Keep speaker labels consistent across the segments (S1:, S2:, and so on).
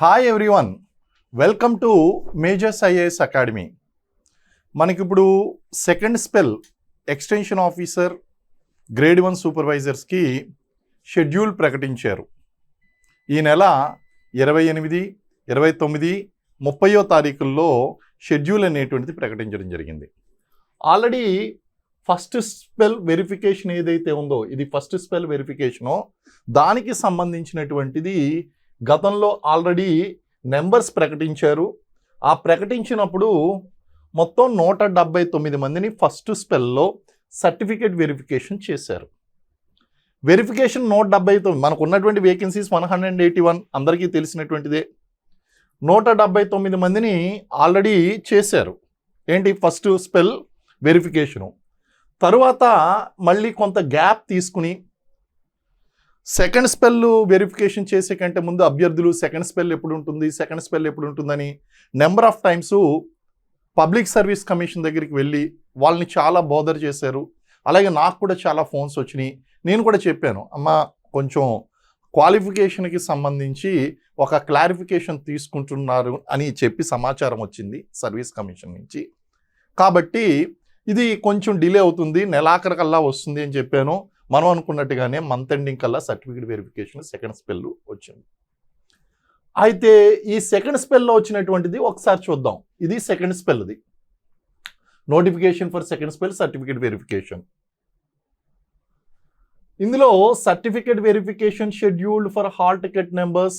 S1: Hi everyone welcome to Majors IAS academy మనకిప్పుడు second spell extension officer grade one సూపర్వైజర్స్కి schedule ప్రకటించారు. ఈ నెల ఇరవై ఎనిమిది ఇరవై తొమ్మిది ముప్పయో తారీఖుల్లో షెడ్యూల్ అనేటువంటిది ప్రకటించడం జరిగింది. ఆల్రెడీ ఫస్ట్ స్పెల్ వెరిఫికేషన్ ఏదైతే ఉందో ఇది ఫస్ట్ స్పెల్ వెరిఫికేషనో దానికి సంబంధించినటువంటిది గతంలో ఆల్రెడీ నెంబర్స్ ప్రకటించారు. ఆ ప్రకటించినప్పుడు మొత్తం నూట డెబ్బై తొమ్మిది మందిని ఫస్ట్ స్పెల్లో సర్టిఫికేట్ వెరిఫికేషన్ చేశారు. వెరిఫికేషన్ నూట డెబ్బై తొమ్మిది మనకు ఉన్నటువంటి vacancies one hundred eighty one అందరికీ తెలిసినటువంటిదే. నూట డెబ్బై తొమ్మిది మందిని ఆల్రెడీ చేశారు. ఏంటి? First spell verification. తరువాత మళ్ళీ కొంత గ్యాప్ తీసుకుని సెకండ్ స్పెల్ వెరిఫికేషన్ చేసే కంటే ముందు అభ్యర్థులు సెకండ్ స్పెల్ ఎప్పుడు ఉంటుంది సెకండ్ స్పెల్ ఎప్పుడు ఉంటుందని number of times public service commission దగ్గరికి వెళ్ళి వాళ్ళని చాలా బోదర్ చేశారు. అలాగే నాకు కూడా చాలా ఫోన్స్ వచ్చినాయి. నేను కూడా చెప్పాను అమ్మ కొంచెం క్వాలిఫికేషన్కి సంబంధించి ఒక క్లారిఫికేషన్ తీసుకుంటున్నారు అని చెప్పి సమాచారం వచ్చింది సర్వీస్ కమిషన్ నుంచి. కాబట్టి ఇది కొంచెం డిలే అవుతుంది నెలాఖరికల్లా వస్తుంది అని చెప్పాను. మనం అనుకున్నట్టుగానే మంత్ ఎండింగ్ కల్లా సర్టిఫికేట్ వెరిఫికేషన్ సెకండ్ స్పెల్ వచ్చింది. అయితే ఈ సెకండ్ స్పెల్లో వచ్చినటువంటిది ఒకసారి చూద్దాం. ఇది second స్పెల్ది notification for second spell certificate verification ఇందులో certificate verification scheduled for hall ticket numbers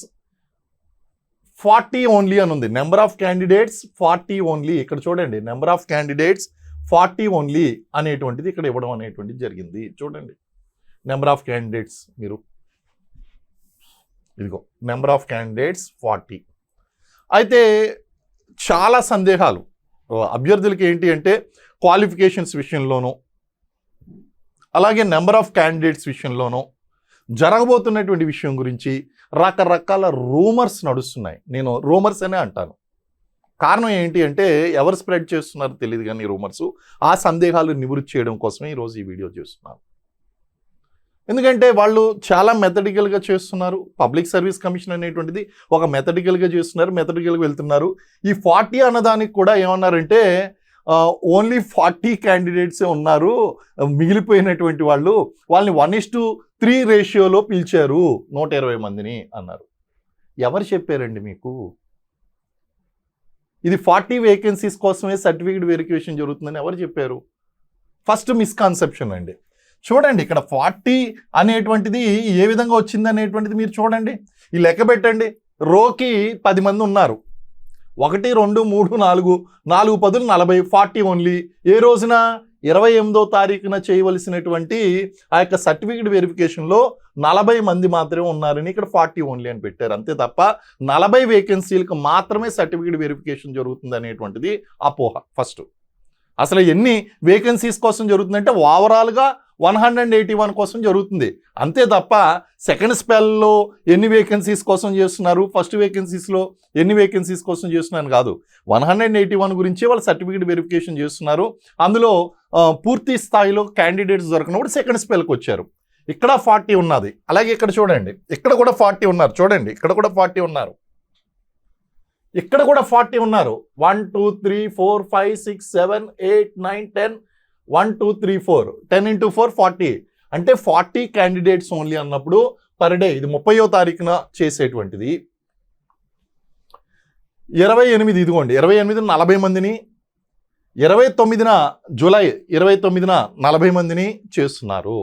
S1: forty only అని ఉంది. Number of candidates forty only ఇక్కడ చూడండి number of candidates forty only అనేటువంటిది ఇక్కడ ఇవ్వడం అనేటువంటిది జరిగింది. చూడండి. నెంబర్ ఆఫ్ క్యాండిడేట్స్ మీరు ఇదిగో నెంబర్ ఆఫ్ క్యాండిడేట్స్ ఫార్టీ అయితే చాలా సందేహాలు. అభ్యర్థులకి ఏంటి అంటే క్వాలిఫికేషన్స్ విషయంలోనూ అలాగే నెంబర్ ఆఫ్ క్యాండిడేట్స్ విషయంలోనూ జరగబోతున్నటువంటి విషయం గురించి రకరకాల రూమర్స్ నడుస్తున్నాయి. నేను రూమర్స్ అనే అంటాను. కారణం ఏంటి అంటే ఎవరు స్ప్రెడ్ చేస్తున్నారో తెలియదు కానీ రూమర్స్ ఆ సందేహాలు నివృత్తి చేయడం కోసమే ఈరోజు ఈ వీడియో చేస్తున్నాను. ఎందుకంటే వాళ్ళు చాలా మెథడికల్గా చేస్తున్నారు. పబ్లిక్ సర్వీస్ కమిషన్ అనేటువంటిది ఒక మెథడికల్గా చేస్తున్నారు మెథడికల్గా వెళ్తున్నారు. ఈ ఫార్టీ అన్నదానికి కూడా ఏమన్నారంటే ఓన్లీ ఫార్టీ క్యాండిడేట్సే ఉన్నారు. మిగిలిపోయినటువంటి వాళ్ళు వాళ్ళని వన్ ఇస్ టు త్రీ రేషియోలో పిలిచారు. నూట ఇరవై మందిని అన్నారు. ఎవరు చెప్పారండి మీకు? ఇది ఫార్టీ వేకెన్సీస్ కోసమే సర్టిఫికేట్ వెరిఫికేషన్ జరుగుతుందని ఎవరు చెప్పారు? ఫస్ట్ మిస్కాన్సెప్షన్ అండి. చూడండి ఇక్కడ ఫార్టీ అనేటువంటిది ఏ విధంగా వచ్చింది అనేటువంటిది మీరు చూడండి. ఈ లెక్క పెట్టండి. రోకి పది మంది ఉన్నారు. ఒకటి రెండు మూడు నాలుగు నాలుగు పదులు నలభై ఫార్టీ ఓన్లీ. ఏ రోజున? ఇరవై ఎనిమిదో తారీఖున చేయవలసినటువంటి ఆ యొక్క సర్టిఫికేట్ వెరిఫికేషన్లో నలభై మంది మాత్రమే ఉన్నారని ఇక్కడ ఫార్టీ ఓన్లీ అని పెట్టారు. అంతే తప్ప నలభై వేకెన్సీలకు మాత్రమే సర్టిఫికేట్ వెరిఫికేషన్ జరుగుతుంది అనేటువంటిది అపోహ ఫస్ట్. అసలు ఎన్ని వేకెన్సీస్ కోసం జరుగుతుందంటే ఓవరాల్గా వన్ హండ్రెడ్ ఎయిటీ వన్ కోసం జరుగుతుంది. అంతే తప్ప సెకండ్ స్పెల్లో ఎన్ని వేకెన్సీస్ కోసం చేస్తున్నారు? ఫస్ట్ వేకెన్సీస్లో ఎన్ని వేకెన్సీస్ కోసం చేస్తున్నాను కాదు. వన్ హండ్రెడ్ ఎయిటీ వన్ గురించి వాళ్ళు సర్టిఫికేట్ వెరిఫికేషన్ చేస్తున్నారు. అందులో పూర్తి స్థాయిలో క్యాండిడేట్స్ దొరకనప్పుడు సెకండ్ స్పెల్కి వచ్చారు. ఇక్కడ ఫార్టీ ఉన్నది. అలాగే ఇక్కడ చూడండి. ఇక్కడ కూడా ఫార్టీ ఉన్నారు. చూడండి. ఇక్కడ కూడా ఫార్టీ ఉన్నారు. ఇక్కడ కూడా ఫార్టీ ఉన్నారు. One two three four five six seven eight nine ten one two three four. Ten into four forty. అంటే ఫార్టీ క్యాండిడేట్స్ ఓన్లీ అన్నప్పుడు పర్ డే ఇది ముప్పయో తారీఖున చేసేటువంటిది. ఇరవై ఎనిమిది ఇదిగోండి ఇరవై ఎనిమిది నలభై మందిని ఇరవై తొమ్మిదిన జూలై ఇరవై తొమ్మిదిన నలభై మందిని చేస్తున్నారు.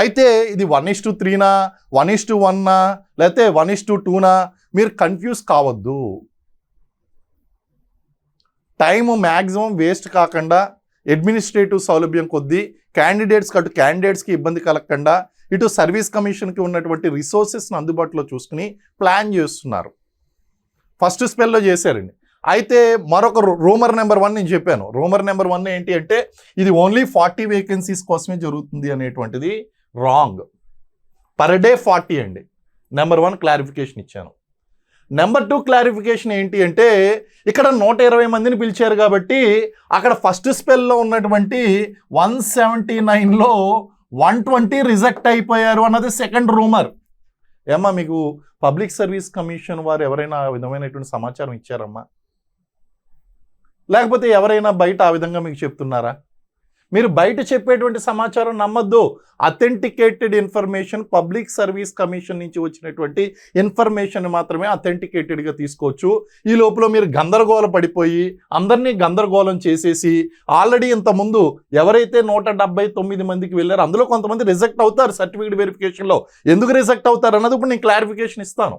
S1: అయితే ఇది వన్ ఇస్ టు త్రీనా వన్ ఇస్ టు వన్నా లేకపోతే వన్ ఇస్ టు టూనా? మీరు కన్ఫ్యూజ్ కావద్దు. టైం మ్యాక్సిమం వేస్ట్ కాకుండా అడ్మినిస్ట్రేటివ్ సౌలభ్యం కొద్దీ క్యాండిడేట్స్కి అటు క్యాండిడేట్స్కి ఇబ్బంది కలగకుండా ఇటు సర్వీస్ కమిషన్కి ఉన్నటువంటి రిసోర్సెస్ని అందుబాటులో చూసుకుని ప్లాన్ చేస్తున్నారు. ఫస్ట్ స్పెల్లో చేశారండి. అయితే మరొక రూమర్ నెంబర్ వన్ నేను చెప్పాను. రూమర్ నెంబర్ వన్ ఏంటి అంటే ఇది ఓన్లీ ఫార్టీ వేకెన్సీస్ కోసమే జరుగుతుంది అనేటువంటిది రాంగ్ పర్ డే ఫార్టీ అండి. నెంబర్ వన్ క్లారిఫికేషన్ ఇచ్చాను. నెంబర్ టూ క్లారిఫికేషన్ ఏంటి అంటే ఇక్కడ నూట ఇరవై మందిని పిలిచారు కాబట్టి అక్కడ ఫస్ట్ స్పెల్లో ఉన్నటువంటి వన్ సెవెంటీ నైన్లో వన్ ట్వంటీ రిజెక్ట్ అయిపోయారు అన్నది సెకండ్ రూమర్. ఏమ్మా మీకు పబ్లిక్ సర్వీస్ కమిషన్ వారు ఎవరైనా ఆ విధమైనటువంటి సమాచారం ఇచ్చారమ్మా? లేకపోతే ఎవరైనా బయట ఆ విధంగా మీకు చెప్తున్నారా? మీరు బయట చెప్పేటువంటి సమాచారం నమ్మద్దు. Authenticated information public service commission నుంచి వచ్చినటువంటి ఇన్ఫర్మేషన్ మాత్రమే అథెంటికేటెడ్గా తీసుకోవచ్చు. ఈ లోపల మీరు గందరగోళ పడిపోయి అందరినీ గందరగోళం చేసేసి ఆల్రెడీ ఇంతకుముందు ఎవరైతే నూట డెబ్బై తొమ్మిది మందికి వెళ్ళారో అందులో కొంతమంది రిజెక్ట్ అవుతారు సర్టిఫికేట్ వెరిఫికేషన్లో ఎందుకు రిజెక్ట్ అవుతారు అన్నది ఇప్పుడు నేను క్లారిఫికేషన్ ఇస్తాను.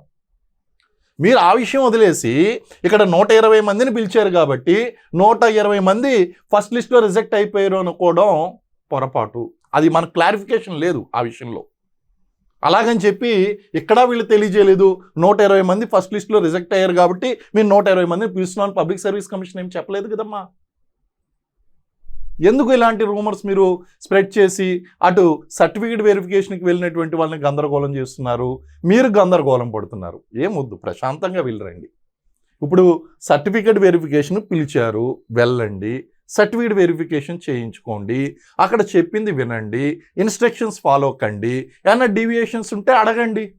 S1: మీరు ఆ విషయం వదిలేసి ఇక్కడ నూట ఇరవై మందిని పిలిచారు కాబట్టి నూట ఇరవై మంది ఫస్ట్ లిస్ట్లో రిజెక్ట్ అయిపోయారు అనుకోవడం పొరపాటు. అది మన క్లారిఫికేషన్ లేదు ఆ విషయంలో. అలాగని చెప్పి ఇక్కడ వీళ్ళు తెలియజేయలేదు. నూట ఇరవై మంది ఫస్ట్ లిస్ట్లో రిజెక్ట్ అయ్యారు కాబట్టి మీరు నూట ఇరవై మందిని పిలుస్తున్నాను పబ్లిక్ సర్వీస్ కమిషన్ ఏం చెప్పలేదు కదమ్మా? ఎందుకు ఇలాంటి రూమర్స్ మీరు స్ప్రెడ్ చేసి అటు సర్టిఫికేట్ వెరిఫికేషన్కి వెళ్ళినటువంటి వాళ్ళని గందరగోళం చేస్తున్నారు? మీరు గందరగోళం పడుతున్నారు. ఏమొద్దు ప్రశాంతంగా వెళ్ళరండి. ఇప్పుడు సర్టిఫికేట్ వెరిఫికేషన్ పిలిచారు వెళ్ళండి. సర్టిఫికేట్ వెరిఫికేషన్ చేయించుకోండి. అక్కడ చెప్పింది వినండి. ఇన్స్ట్రక్షన్స్ ఫాలో కండి. ఏమైనా డీవియేషన్స్ ఉంటే అడగండి.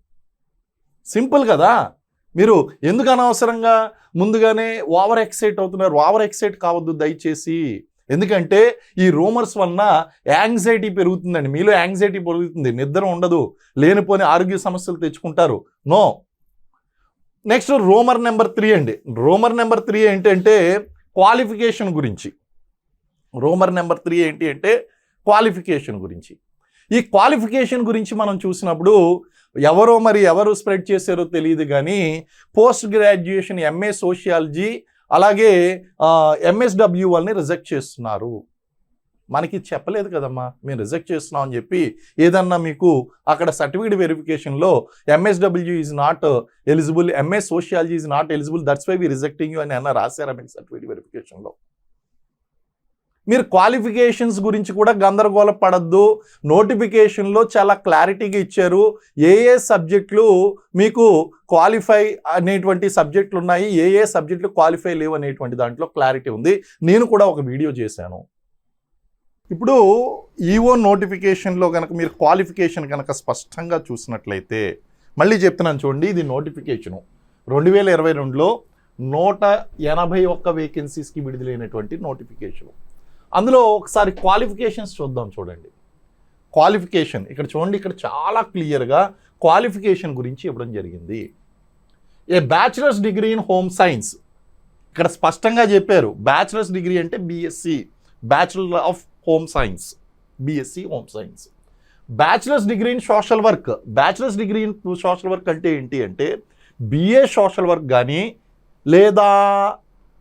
S1: సింపుల్ కదా. మీరు ఎందుకు అనవసరంగా ముందుగానే ఓవర్ ఎక్సైట్ అవుతున్నారు? ఓవర్ ఎక్సైట్ కావద్దు దయచేసి. ఎందుకంటే ఈ రూమర్స్ వలన యాంగ్జైటీ పెరుగుతుందండి. మీలో యాంగ్జైటీ పెరుగుతుంది. నిద్ర ఉండదు. లేనిపోని ఆరోగ్య సమస్యలు తెచ్చుకుంటారు. No. Next rumour number three అండి. రోమర్ నెంబర్ త్రీ ఏంటంటే క్వాలిఫికేషన్ గురించి. రోమర్ నెంబర్ త్రీ ఏంటి అంటే క్వాలిఫికేషన్ గురించి. ఈ క్వాలిఫికేషన్ గురించి మనం చూసినప్పుడు ఎవరో మరి ఎవరు స్ప్రెడ్ చేశారో తెలియదు కానీ పోస్ట్ గ్రాడ్యుయేషన్ ఎంఏ సోషియాలజీ అలాగే ఎంఎస్డబ్ల్యూ వాళ్ళని రిజెక్ట్ చేస్తున్నారు. మనకి చెప్పలేదు కదమ్మా మేము రిజెక్ట్ చేస్తున్నాం అని చెప్పి ఏదన్నా మీకు అక్కడ certificate వెరిఫికేషన్లో MSW is not eligible MS sociology is not eligible that's why we rejecting you అని అన్న రాశారా మీకు సర్టిఫికేట్ వెరిఫికేషన్లో? మీరు క్వాలిఫికేషన్స్ గురించి కూడా గందరగోళ పడద్దు. నోటిఫికేషన్లో చాలా క్లారిటీగా ఇచ్చారు. ఏ ఏ సబ్జెక్టులు మీకు క్వాలిఫై అనేటువంటి సబ్జెక్టులు ఉన్నాయి? ఏ ఏ సబ్జెక్టులు క్వాలిఫై లేవు అనేటువంటి దాంట్లో క్లారిటీ ఉంది. నేను కూడా ఒక వీడియో చేశాను. ఇప్పుడు ఈఓ నోటిఫికేషన్లో కనుక మీరు క్వాలిఫికేషన్ కనుక స్పష్టంగా చూసినట్లయితే మళ్ళీ చెప్తున్నాను చూడండి ఇది నోటిఫికేషను రెండు వేల ఇరవై రెండులో నూట ఎనభై ఒక్క వేకెన్సీస్కి విడుదలైనటువంటి నోటిఫికేషను అందులో ఒకసారి క్వాలిఫికేషన్స్ చూద్దాం చూడండి. క్వాలిఫికేషన్ ఇక్కడ చూడండి ఇక్కడ చాలా క్లియర్గా క్వాలిఫికేషన్ గురించి ఇవ్వడం జరిగింది. A bachelor's degree in home science ఇక్కడ స్పష్టంగా చెప్పారు బ్యాచిలర్స్ డిగ్రీ అంటే BSc bachelor of home science BSc home science bachelor's degree in social work bachelor's degree in social work అంటే ఏంటి అంటే బిఏ సోషల్ వర్క్ కానీ లేదా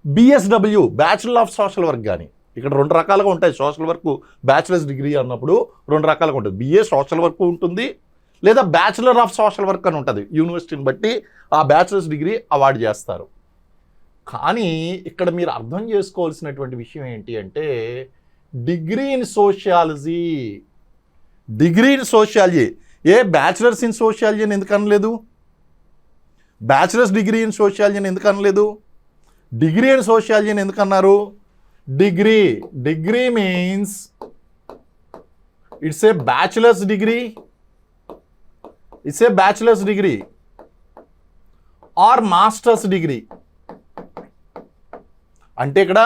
S1: BSW bachelor of social work కానీ ఇక్కడ రెండు రకాలుగా ఉంటాయి. సోషల్ వర్క్ బ్యాచిలర్స్ డిగ్రీ అన్నప్పుడు రెండు రకాలుగా ఉంటుంది. బిఏ సోషల్ వర్క్ ఉంటుంది లేదా బ్యాచిలర్ ఆఫ్ సోషల్ వర్క్ అని ఉంటుంది. యూనివర్సిటీని బట్టి ఆ బ్యాచిలర్స్ డిగ్రీ అవార్డు చేస్తారు. కానీ ఇక్కడ మీరు అర్థం చేసుకోవాల్సినటువంటి విషయం ఏంటి అంటే degree in sociology degree in sociology. A bachelor's in sociology అని ఎందుకు అనలేదు? బ్యాచిలర్స్ డిగ్రీ ఇన్ సోషియాలజీ అని ఎందుకు అనలేదు? డిగ్రీ ఇన్ సోషియాలజీ అని ఎందుకు అన్నారు? Degree. Degree means it's a bachelor's degree it's a bachelor's degree or master's degree అంటే ఇక్కడ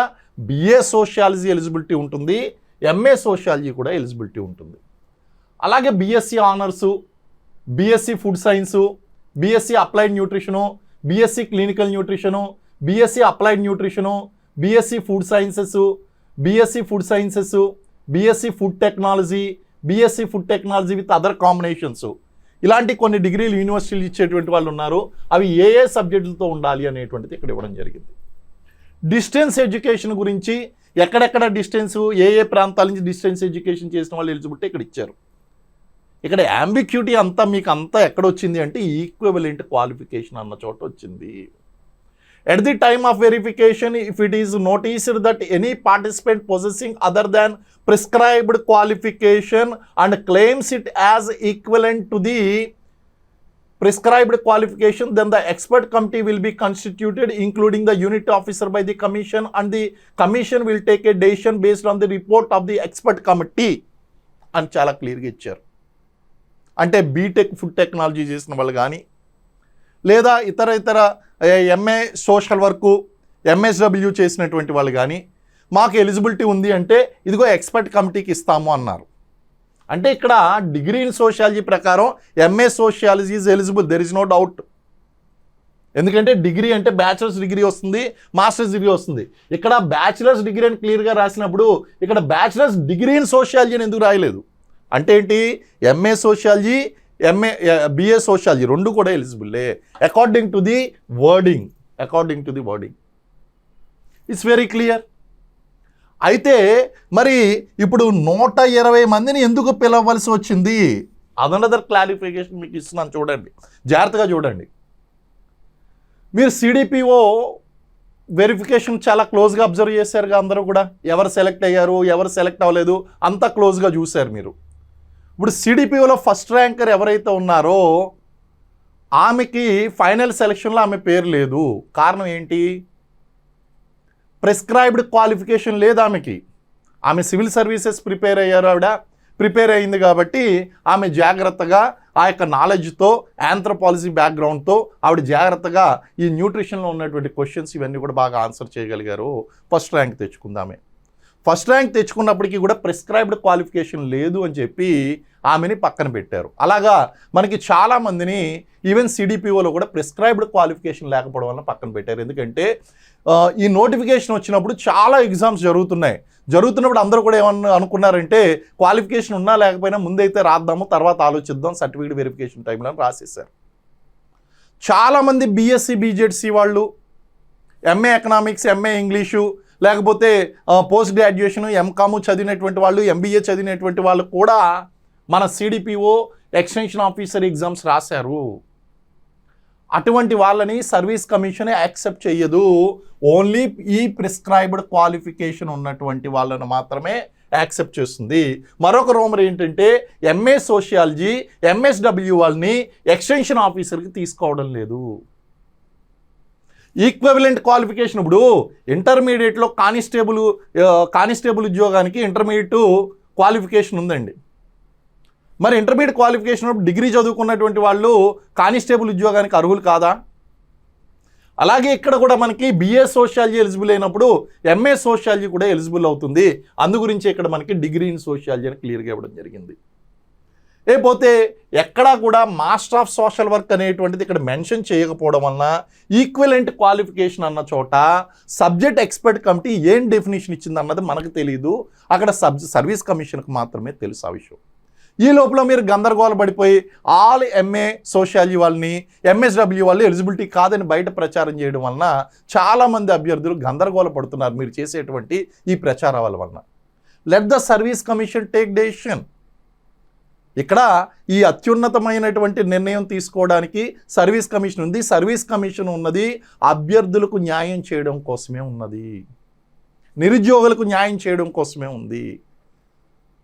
S1: బిఏ సోషియాలజీ ఎలిజిబిలిటీ ఉంటుంది ఎంఏ సోషియాలజీ కూడా ఎలిజిబిలిటీ ఉంటుంది. అలాగే BSc honours BSc food science BSc applied nutrition BSc clinical nutrition BSc applied nutrition BSc food sciences BSc food sciences BSc food technology BSc food technology with other combinations ఇలాంటి కొన్ని డిగ్రీలు యూనివర్సిటీలు ఇచ్చేటువంటి వాళ్ళు ఉన్నారు. అవి ఏ ఏ సబ్జెక్టులతో ఉండాలి అనేటువంటిది ఇక్కడ ఇవ్వడం జరిగింది. డిస్టెన్స్ ఎడ్యుకేషన్ గురించి ఎక్కడెక్కడ డిస్టెన్స్ ఏ ఏ ప్రాంతాల నుంచి డిస్టెన్స్ ఎడ్యుకేషన్ చేసిన వాళ్ళు ఎలిజిబిలిటీ ఇక్కడ ఇచ్చారు. ఇక్కడ యాంబిక్యూటీ అంతా మీకు అంతా ఎక్కడ వచ్చింది అంటే ఈక్వబులెంట్ క్వాలిఫికేషన్ అన్న చోట వచ్చింది. At the time of verification if it is noticed that any participant possessing other than prescribed qualification and claims it as equivalent to the prescribed qualification then the expert committee will be constituted including the unit officer by the commission and the commission will take a decision based on the report of the expert committee అని చాలా క్లియర్గా ఇచ్చారు అంటే BTech food technology చేసిన వాళ్ళు కానీ లేదా ఇతర ఇతర ఎంఏ సోషల్ వర్కు ఎంఎస్డబ్ల్యూ చేసినటువంటి వాళ్ళు కానీ మాకు ఎలిజిబిలిటీ ఉంది అంటే ఇదిగో ఎక్స్పర్ట్ కమిటీకి ఇస్తాము అన్నారు. అంటే ఇక్కడ డిగ్రీ ఇన్ సోషియాలజీ ప్రకారం MA sociology is eligible there is no doubt ఎందుకంటే డిగ్రీ అంటే బ్యాచిలర్స్ డిగ్రీ వస్తుంది మాస్టర్స్ డిగ్రీ వస్తుంది. ఇక్కడ బ్యాచిలర్స్ డిగ్రీ అని క్లియర్గా రాసినప్పుడు ఇక్కడ బ్యాచిలర్స్ డిగ్రీ ఇన్ సోషియాలజీ అని ఎందుకు రాయలేదు? అంటే ఏంటి? MA sociology MA BA sociology రెండు కూడా ఎలిజిబుల్లే according to the wording according to the wording it's very clear అయితే మరి ఇప్పుడు నూట ఇరవై మందిని ఎందుకు పిలవలసి వచ్చింది? అదనదర్ క్లారిఫికేషన్ మీకు ఇస్తున్నాను చూడండి. జాగ్రత్తగా చూడండి. మీరు సిడిపిఓ వెరిఫికేషన్ చాలా క్లోజ్గా అబ్జర్వ్ చేశారుగా అందరూ కూడా? ఎవరు సెలెక్ట్ అయ్యారు? ఎవరు సెలెక్ట్ అవ్వలేదు? అంతా క్లోజ్గా చూశారు మీరు. ఇప్పుడు సిడిపిఓలో ఫస్ట్ ర్యాంకర్ ఎవరైతే ఉన్నారో ఆమెకి ఫైనల్ సెలక్షన్లో ఆమె పేరు లేదు. కారణం ఏంటి? ప్రిస్క్రైబ్డ్ క్వాలిఫికేషన్ లేదు ఆమెకి. ఆమె సివిల్ సర్వీసెస్ ప్రిపేర్ అయ్యారు ఆవిడ. ప్రిపేర్ అయింది కాబట్టి ఆమె జాగ్రత్తగా ఆ యొక్క నాలెడ్జ్తో ఆంథ్రోపాలజీ బ్యాక్గ్రౌండ్తో ఆవిడ జాగ్రత్తగా ఈ న్యూట్రిషన్లో ఉన్నటువంటి క్వశ్చన్స్ ఇవన్నీ కూడా బాగా ఆన్సర్ చేయగలిగారు. ఫస్ట్ ర్యాంక్ తెచ్చుకుందామే ఫస్ట్ ర్యాంక్ తెచ్చుకున్నప్పటికీ కూడా ప్రిస్క్రైబ్డ్ క్వాలిఫికేషన్ లేదు అని చెప్పి ఆమెని పక్కన పెట్టారు. అలాగా మనకి చాలామందిని ఈవెన్ సిడిపిఓలో కూడా ప్రిస్క్రైబ్డ్ క్వాలిఫికేషన్ లేకపోవడం వల్ల పక్కన పెట్టారు. ఎందుకంటే ఈ నోటిఫికేషన్ వచ్చినప్పుడు చాలా ఎగ్జామ్స్ జరుగుతున్నాయి. జరుగుతున్నప్పుడు అందరూ కూడా ఏమన్నా అనుకున్నారంటే క్వాలిఫికేషన్ ఉన్నా లేకపోయినా ముందైతే రాద్దాము తర్వాత ఆలోచిద్దాం సర్టిఫికేట్ వెరిఫికేషన్ టైంలో రాసేసారు చాలామంది బీఎస్సీ బీజెడ్సీ వాళ్ళు ఎంఏ ఎకనామిక్స్ ఎంఏ ఇంగ్లీషు లేకపోతే పోస్ట్ గ్రాడ్యుయేషన్ ఎంకామ్ చదివినటువంటి వాళ్ళు ఎంబీఏ చదివినటువంటి వాళ్ళు కూడా మన సిడిపిఓ ఎక్స్టెన్షన్ ఆఫీసర్ ఎగ్జామ్స్ రాశారు. అటువంటి వాళ్ళని సర్వీస్ కమిషన్ యాక్సెప్ట్ చేయదు ఓన్లీ ఈ ప్రిస్క్రైబ్డ్ క్వాలిఫికేషన్ ఉన్నటువంటి వాళ్ళను మాత్రమే యాక్సెప్ట్ చేస్తుంది. మరొక రోమర్ ఏంటంటే ఎంఏ సోషియాలజీ ఎంఎస్డబ్ల్యూ వాళ్ళని ఎక్స్టెన్షన్ ఆఫీసర్కి తీసుకోవడం లేదు. ఈక్వెవలెంట్ క్వాలిఫికేషన్ ఇప్పుడు ఇంటర్మీడియట్లో కానిస్టేబుల్ కానిస్టేబుల్ ఉద్యోగానికి ఇంటర్మీడియట్ క్వాలిఫికేషన్ ఉందండి. మరి ఇంటర్మీడియట్ క్వాలిఫికేషన్ డిగ్రీ చదువుకున్నటువంటి వాళ్ళు కానిస్టేబుల్ ఉద్యోగానికి అర్హులు కాదా? అలాగే ఇక్కడ కూడా మనకి బిఏ సోషియాలజీ ఎలిజిబుల్ అయినప్పుడు ఎంఏ సోషియాలజీ కూడా ఎలిజిబుల్ అవుతుంది. అందు గురించి ఇక్కడ మనకి డిగ్రీ ఇన్ సోషియాలజీ అని క్లియర్గా ఇవ్వడం జరిగింది. లేకపోతే ఎక్కడా కూడా మాస్టర్ ఆఫ్ సోషల్ వర్క్ అనేటువంటిది ఇక్కడ మెన్షన్ చేయకపోవడం వలన ఈక్వలెంట్ క్వాలిఫికేషన్ అన్న చోట సబ్జెక్ట్ ఎక్స్పర్ట్ కమిటీ ఏం డెఫినేషన్ ఇచ్చింది అన్నది మనకు తెలియదు అక్కడ సబ్ సర్వీస్ కమిషన్కి మాత్రమే తెలుసు ఆ విషయం. ఈ లోపల మీరు గందరగోళ పడిపోయి ఆల్ ఎంఏ సోషాలజీ వాళ్ళని ఎంఎస్డబ్ల్యూ వాళ్ళు ఎలిజిబిలిటీ కాదని బయట ప్రచారం చేయడం వలన చాలామంది అభ్యర్థులు గందరగోళ పడుతున్నారు మీరు చేసేటువంటి ఈ ప్రచారాల వలన. Let the service commission take decision. ఇక్కడ ఈ అత్యున్నతమైనటువంటి నిర్ణయం తీసుకోవడానికి సర్వీస్ కమిషన్ ఉంది. సర్వీస్ కమిషన్ ఉన్నది అభ్యర్థులకు న్యాయం చేయడం కోసమే ఉన్నది. నిరుద్యోగులకు న్యాయం చేయడం కోసమే ఉంది.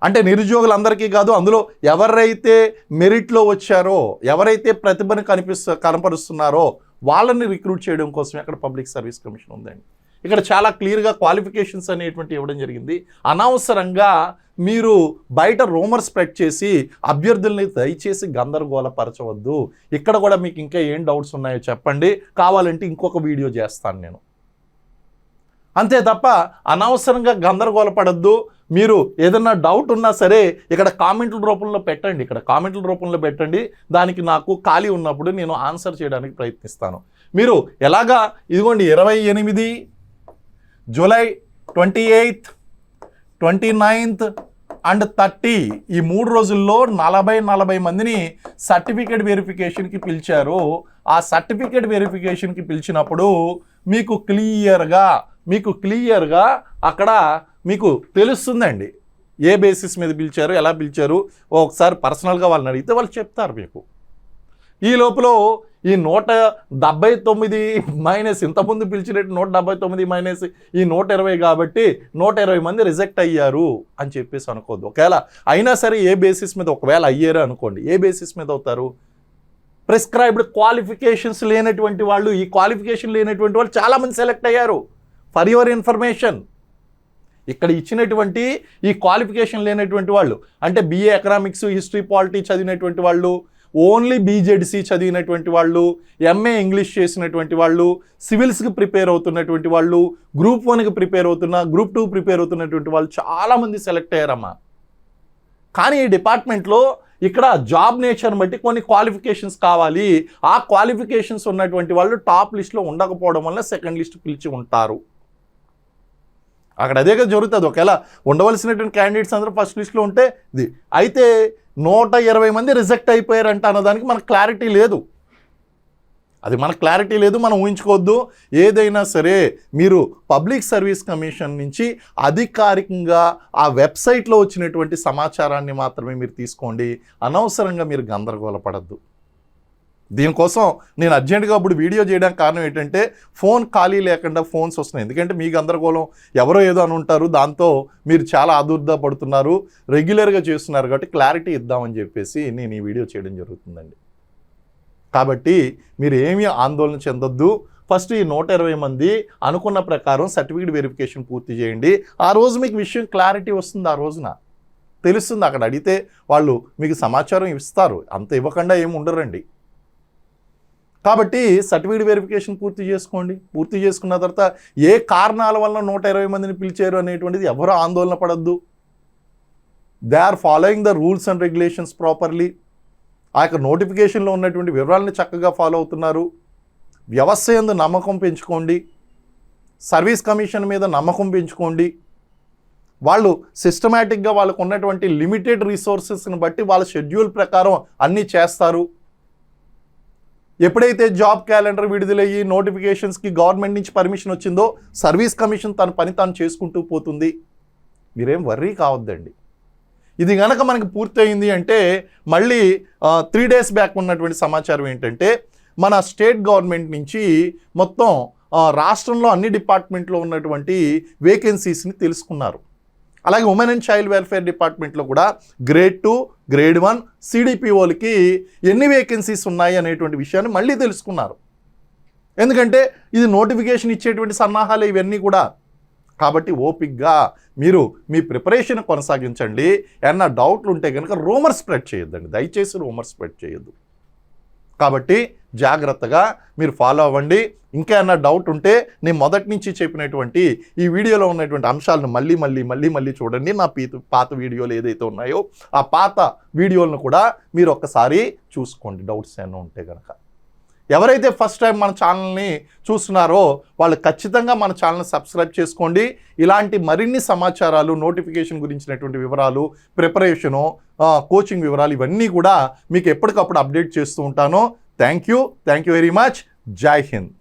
S1: అంటే నిరుద్యోగులందరికీ కాదు అందులో ఎవరైతే మెరిట్లో వచ్చారో ఎవరైతే ప్రతిభను కనిపిస్తు కనపరుస్తున్నారో వాళ్ళని రిక్రూట్ చేయడం కోసమే అక్కడ పబ్లిక్ సర్వీస్ కమిషన్ ఉందండి. ఇక్కడ చాలా క్లియర్గా క్వాలిఫికేషన్స్ అనేటువంటి ఇవ్వడం జరిగింది. అనవసరంగా మీరు బయట రూమర్ స్ప్రెడ్ చేసి అభ్యర్థుల్ని దయచేసి గందరగోళపరచవద్దు. ఇక్కడ కూడా మీకు ఇంకా ఏం డౌట్స్ ఉన్నాయో చెప్పండి. కావాలంటే ఇంకొక వీడియో చేస్తాను నేను. అంతే తప్ప అనవసరంగా గందరగోళపడద్దు. మీరు ఏదన్నా డౌట్ ఉన్నా సరే ఇక్కడ కామెంట్ల రూపంలో పెట్టండి. ఇక్కడ కామెంట్ల రూపంలో పెట్టండి. దానికి నాకు ఖాళీ ఉన్నప్పుడు నేను ఆన్సర్ చేయడానికి ప్రయత్నిస్తాను. మీరు ఎలాగా ఇదిగోండి ఇరవై ఎనిమిది July twenty eighth twenty ninth and thirty ఈ మూడు రోజుల్లో నలభై నలభై మందిని సర్టిఫికేట్ వెరిఫికేషన్కి పిలిచారు. ఆ సర్టిఫికేట్ వెరిఫికేషన్కి పిలిచినప్పుడు మీకు క్లియర్గా మీకు క్లియర్గా అక్కడ మీకు తెలుస్తుందండి. ఏ బేసిస్ మీద పిలిచారు ఎలా పిలిచారు ఒకసారి పర్సనల్గా వాళ్ళని అడిగితే వాళ్ళు చెప్తారు మీకు. ఈ లోపల ఈ నూట డెబ్బై తొమ్మిది మైనస్ ఇంతకుముందు పిలిచినట్టు నూట డెబ్బై తొమ్మిది మైనస్ ఈ నూట ఇరవై కాబట్టి నూట ఇరవై మంది రిజెక్ట్ అయ్యారు అని చెప్పేసి అనుకోద్దు ఒకవేళ అయినా సరే ఏ బేసిస్ మీద ఒకవేళ అయ్యారు అనుకోండి. ఏ బేసిస్ మీద అవుతారు? ప్రిస్క్రైబ్డ్ క్వాలిఫికేషన్స్ లేనటువంటి వాళ్ళు ఈ క్వాలిఫికేషన్ లేనటువంటి వాళ్ళు చాలామంది సెలెక్ట్ అయ్యారు. ఫర్ యువర్ ఇన్ఫర్మేషన్ ఇక్కడ ఇచ్చినటువంటి ఈ క్వాలిఫికేషన్ లేనటువంటి వాళ్ళు అంటే బిఏ ఎకనామిక్స్ హిస్టరీ పాలిటీ చదివినటువంటి వాళ్ళు ఓన్లీ బీజెడ్సీ చదివినటువంటి వాళ్ళు ఎంఏ ఇంగ్లీష్ చేసినటువంటి వాళ్ళు సివిల్స్కి ప్రిపేర్ అవుతున్నటువంటి వాళ్ళు గ్రూప్ వన్కి ప్రిపేర్ అవుతున్న గ్రూప్ టూ ప్రిపేర్ అవుతున్నటువంటి వాళ్ళు చాలామంది సెలెక్ట్ అయ్యారమ్మా. కానీ ఈ డిపార్ట్మెంట్లో ఇక్కడ జాబ్ నేచర్ని బట్టి కొన్ని క్వాలిఫికేషన్స్ కావాలి. ఆ క్వాలిఫికేషన్స్ ఉన్నటువంటి వాళ్ళు టాప్ లిస్ట్లో ఉండకపోవడం వల్ల సెకండ్ లిస్ట్ పిలిచి ఉంటారు. అక్కడ అదే కదా జరుగుతుంది. ఒకవేళ ఉండవలసినటువంటి క్యాండిడేట్స్ అందరూ ఫస్ట్ లిస్ట్లో ఉంటే ఇది. అయితే నూట ఇరవై మంది రిజెక్ట్ అయిపోయారంట అన్నదానికి మనకు క్లారిటీ లేదు. అది మనకు క్లారిటీ లేదు మనం ఊహించుకోవద్దు. ఏదైనా సరే మీరు పబ్లిక్ సర్వీస్ కమిషన్ నుంచి అధికారికంగా ఆ వెబ్సైట్లో వచ్చినటువంటి సమాచారాన్ని మాత్రమే మీరు తీసుకోండి. అనవసరంగా మీరు గందరగోళపడద్దు. దీనికోసం నేను అర్జెంటుగా ఇప్పుడు వీడియో చేయడానికి కారణం ఏంటంటే ఫోన్ ఖాళీ లేకుండా ఫోన్స్ వస్తున్నాయి. ఎందుకంటే మీ గందరగోళం ఎవరో ఏదో అని ఉంటారు దాంతో మీరు చాలా ఆదుర్దా పడుతున్నారు రెగ్యులర్గా చేస్తున్నారు కాబట్టి క్లారిటీ ఇద్దామని చెప్పేసి నేను ఈ వీడియో చేయడం జరుగుతుందండి. కాబట్టి మీరు ఏమీ ఆందోళన చెందొద్దు. ఫస్ట్ ఈ నూట ఇరవై మంది అనుకున్న ప్రకారం సర్టిఫికేట్ వెరిఫికేషన్ పూర్తి చేయండి. ఆ రోజు మీకు విషయం క్లారిటీ వస్తుంది ఆ రోజున. తెలుస్తుంది అక్కడ అడిగితే వాళ్ళు మీకు సమాచారం ఇస్తారు. అంత ఇవ్వకుండా ఏమి ఉండరండి. కాబట్టి సర్టిఫికేట్ వెరిఫికేషన్ పూర్తి చేసుకోండి. పూర్తి చేసుకున్న తర్వాత ఏ కారణాల వల్ల నూట ఇరవై మందిని పిలిచారు అనేటువంటిది ఎవరు ఆందోళన పడద్దు. They are following the rules and regulations properly ఆ యొక్క నోటిఫికేషన్లో ఉన్నటువంటి వివరాలను చక్కగా ఫాలో అవుతున్నారు. వ్యవస్థ ఎందు నమ్మకం పెంచుకోండి. సర్వీస్ కమిషన్ మీద నమ్మకం పెంచుకోండి. వాళ్ళు సిస్టమేటిక్గా వాళ్ళకు ఉన్నటువంటి లిమిటెడ్ రిసోర్సెస్ని బట్టి వాళ్ళ షెడ్యూల్ ప్రకారం అన్నీ చేస్తారు. ఎప్పుడైతే జాబ్ క్యాలెండర్ విడుదలయ్యి నోటిఫికేషన్స్కి గవర్నమెంట్ నుంచి పర్మిషన్ వచ్చిందో సర్వీస్ కమిషన్ తన పని తాను చేసుకుంటూ పోతుంది. మీరేం వర్రీ కావద్దండి. ఇది కనుక మనకు పూర్తయింది అంటే మళ్ళీ త్రీ డేస్ బ్యాక్ ఉన్నటువంటి సమాచారం ఏంటంటే మన స్టేట్ గవర్నమెంట్ నుంచి మొత్తం రాష్ట్రంలో అన్ని డిపార్ట్మెంట్లో ఉన్నటువంటి వేకెన్సీస్ని తెలుసుకున్నారు. అలాగే ఉమెన్ అండ్ చైల్డ్ వెల్ఫేర్ డిపార్ట్మెంట్లో కూడా గ్రేడ్ టూ గ్రేడ్ వన్ సిడిపిఓలకి ఎన్ని వేకెన్సీస్ ఉన్నాయి అనేటువంటి విషయాన్ని మళ్ళీ తెలుసుకున్నారు. ఎందుకంటే ఇది నోటిఫికేషన్ ఇచ్చేటువంటి సన్నాహాలు ఇవన్నీ కూడా. కాబట్టి ఓపిక్గా మీరు మీ ప్రిపరేషన్ కొనసాగించండి. ఏమన్నా డౌట్లు ఉంటే కనుక రూమర్ స్ప్రెడ్ చేయొద్దండి. దయచేసి రూమర్ స్ప్రెడ్ చేయొద్దు. కాబట్టి జాగ్రత్తగా మీరు ఫాలో అవ్వండి. ఇంకా ఏమన్నా డౌట్ ఉంటే నేను మొదటి నుంచి చెప్పినటువంటి ఈ వీడియోలో ఉన్నటువంటి అంశాలను మళ్ళీ మళ్ళీ మళ్ళీ మళ్ళీ చూడండి. నా పీత పాత వీడియోలు ఏదైతే ఉన్నాయో ఆ పాత వీడియోలను కూడా మీరు ఒక్కసారి చూసుకోండి. డౌట్స్ ఏమైనా ఉంటే కనుక ఎవరైతే ఫస్ట్ టైం మన ఛానల్ని చూస్తున్నారో వాళ్ళు ఖచ్చితంగా మన ఛానల్ని సబ్స్క్రైబ్ చేసుకోండి. ఇలాంటి మరిన్ని సమాచారాలు నోటిఫికేషన్ గురించినటువంటి వివరాలు ప్రిపరేషను కోచింగ్ వివరాలు ఇవన్నీ కూడా మీకు ఎప్పటికప్పుడు అప్డేట్ చేస్తూ ఉంటాను. Thank you. Thank you very much. జై హింద్.